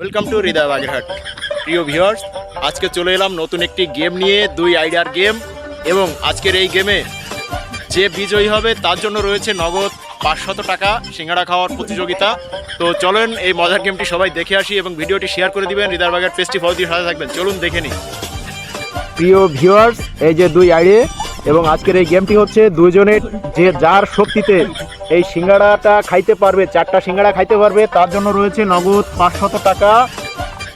Welcome to হৃদয় বাগেরহাট প্রিয় viewers আজকে চলে এলাম নতুন একটি গেম নিয়ে, দুই আইডিয়ার গেম এবং আজকের এই গেমে যে বিজয়ী হবে, তার জন্য রয়েছে নগদ পাঁচশত টাকা সিঙ্গাড়া খাওয়ার প্রতিযোগিতা। তো চলেন এই মজার গেমটি সবাই দেখে আসি এবং ভিডিওটি শেয়ার করে দিবেন হৃদয় বাগের পেস্টি ফল দিয়ে সাথে থাকবেন। চলুন দেখে নিই। প্রিয় ভিউয়ার্স এই যে দুই আইডি এবং আজকের এই গেমটি হচ্ছে দুইজনের যে যার শক্তিতে এই সিঙ্গাড়াটা খাইতে পারবে, চারটা সিঙ্গাড়া খাইতে পারবে, তার জন্য রয়েছে নগদ পাঁচশত টাকা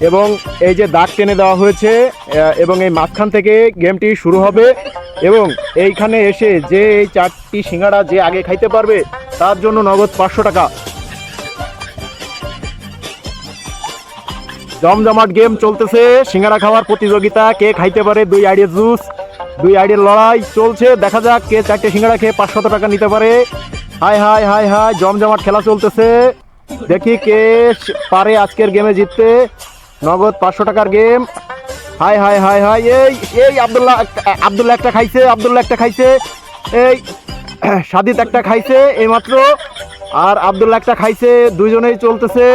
এবং এই যে দাগ টেনে দেওয়া হয়েছে এবং এই মাঝখান থেকে গেমটি শুরু হবে এবং এইখানে এসে যে এই চারটি সিঙ্গাড়া যে আগে খাইতে পারবে, তার জন্য নগদ পাঁচশো টাকা। জমজমাট গেম চলতেছে, সিঙ্গারা খাওয়ার প্রতিযোগিতা, কে খাইতে পারে দুই আইডিয়া জুস দুই আইডিয়ার লড়াই চলছে। দেখা যাক কে চারটে সিঙ্গারা খেয়ে পাঁচশত টাকা নিতে পারে। হাই হাই হাই হাই, জমজমাট খেলা চলতেছে। দেখি কে পারে আজকের গেমে জিততে। নগদ পাঁচশো টাকার game hi hi hi hi, এই এই, আবদুল্লাহ আবদুল্লাহ একটা খাইছে, আবদুল্লাহ একটা খাইছে। এই, সাদিত একটা খাইছে, এইমাত্র। আর আবদুল্লাহ একটা খাইছে, দুইজনেই চলতেছে।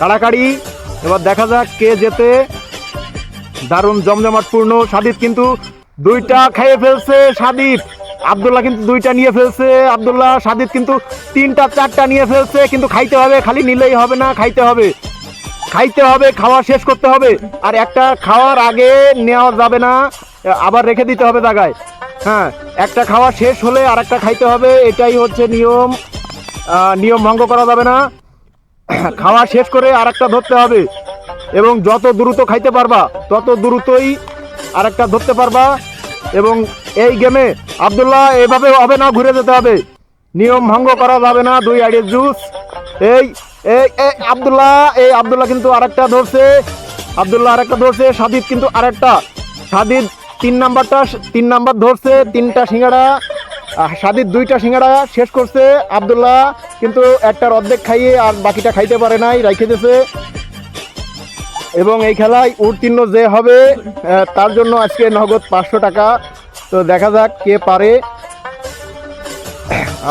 কাড়াকাড়ি। এবার দেখা যাক কে যেতে দারুণ জমজমাটপূর্ণ সাদিত কিন্তু দুইটা খেয়ে ফেলছে সাদিত। আবদুল্লাহ কিন্তু দুইটা নিয়ে ফেলছে। আবদুল্লাহ, সাদিত কিন্তু তিনটা, চারটা নিয়ে ফেলছে। কিন্তু খাইতে হবে, খালি নিলেই হবে না, খাইতে হবে। খাইতে হবে, খাওয়া শেষ করতে হবে। আর একটা খাওয়ার আগে নেওয়া যাবে না, আবার রেখে দিতে হবে জায়গায়। হ্যাঁ একটা খাওয়া শেষ হলে আর একটা খাইতে হবে। এটাই হচ্ছে নিয়ম। নিয়ম ভঙ্গ করা যাবে না। খাওয়া শেষ করে আর একটা ধরতে হবে। এবং যত দ্রুত খাইতে পারবা, তত দ্রুতই আর একটা ধরতে পারবা। এবং এই গেমে আবদুল্লাহ এভাবে হবে না, ঘুরে যেতে হবে। নিয়ম ভঙ্গ করা যাবে না, দুই আইডির জুস। এই এই আবদুল্লাহ এই আবদুল্লাহ কিন্তু আরেকটা ধরছে। আবদুল্লাহ আরেকটা ধরছে, সাদিদ কিন্তু আরেকটা। সাদিদ তিন নাম্বারটা, তিন নাম্বার ধরছে, তিনটা সিঙ্গাড়া। সাদিদ দুইটা সিঙ্গাড়া শেষ করছে। আবদুল্লাহ কিন্তু একটার অর্ধেক খাইয়ে আর বাকিটা খাইতে পারে নাই, রাইখে দিয়েছে। এবং এই খেলায় উত্তীর্ণ যে হবে তার জন্য আজকে নগদ পাঁচশো টাকা। তো দেখা যাক কে পারে।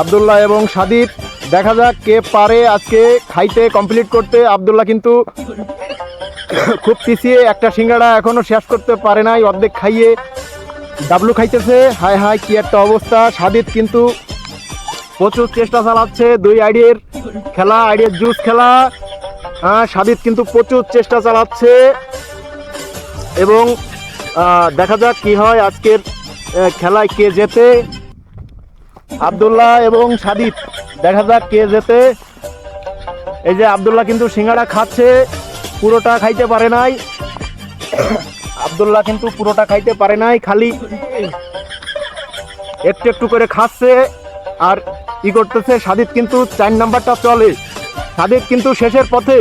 আবদুল্লাহ এবং সাদিদ দেখা যাক কে পারে আজকে খাইতে কমপ্লিট করতে। আবদুল্লাহ কিন্তু খুব পিছিয়ে একটা সিঙ্গাড়া এখনও শেষ করতে পারে নাই, অর্ধেক খাইয়ে ডাবলু খাইতেছে। হাই হাই কি একটা অবস্থা। সাদিত কিন্তু প্রচুর চেষ্টা চালাচ্ছে, দুই আইডিয়ার খেলা আইডিয়ার জুস খেলা। হ্যাঁ সাদিদ কিন্তু প্রচুর চেষ্টা চালাচ্ছে। এবং দেখা যাক কি হয় আজকের খেলায় কে জেতে। আবদুল্লাহ এবং সাদিত দেখা যাক কে জেতে। এই যে আবদুল্লাহ কিন্তু সিঙ্গাড়া খাচ্ছে, পুরোটা খাইতে পারে নাই। আবদুল্লাহ কিন্তু পুরোটা খাইতে পারে নাই, খালি একটু একটু করে খাচ্ছে। আর ই করতেছে সাদিত কিন্তু চার নাম্বারটা চলে। সাদিদ কিন্তু শেষের পথে।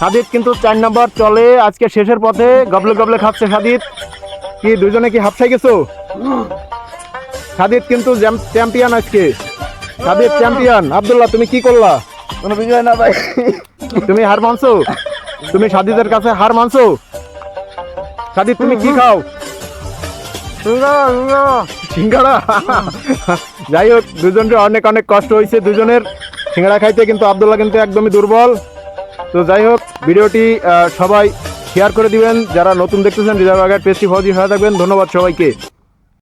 সাদিদ কিন্তু চার নাম্বার চলে আজকে শেষের পথে। গবলে গবলে খাচ্ছে সাদিদ কি দুজনে কি হাফসাই গেছো? সাদিদ কিন্তু চ্যাম্পিয়ন আজকে। সাদিদ চ্যাম্পিয়ন। আব্দুল্লাহ তুমি কি করলা? কোনো বিজয় না ভাই। তুমি হার মানছো? তুমি সাদিদের কাছে হার মানছো? সাদিদ তুমি কি খাও? সিঙ্গাড়া যাই হোক দুজনের অনেক অনেক কষ্ট হয়েছে দুজনের। সিঙ্গাড়া খাইতে কিন্তু আবদুল্লাহ কিন্তু একদমই দুর্বল। তো যাই হোক, ভিডিওটি সবাই শেয়ার করে দিবেন। যারা নতুন দেখতেছেন, রিজার্ভ আগের পেস্টি ফজি হয়ে থাকবেন। ধন্যবাদ সবাইকে।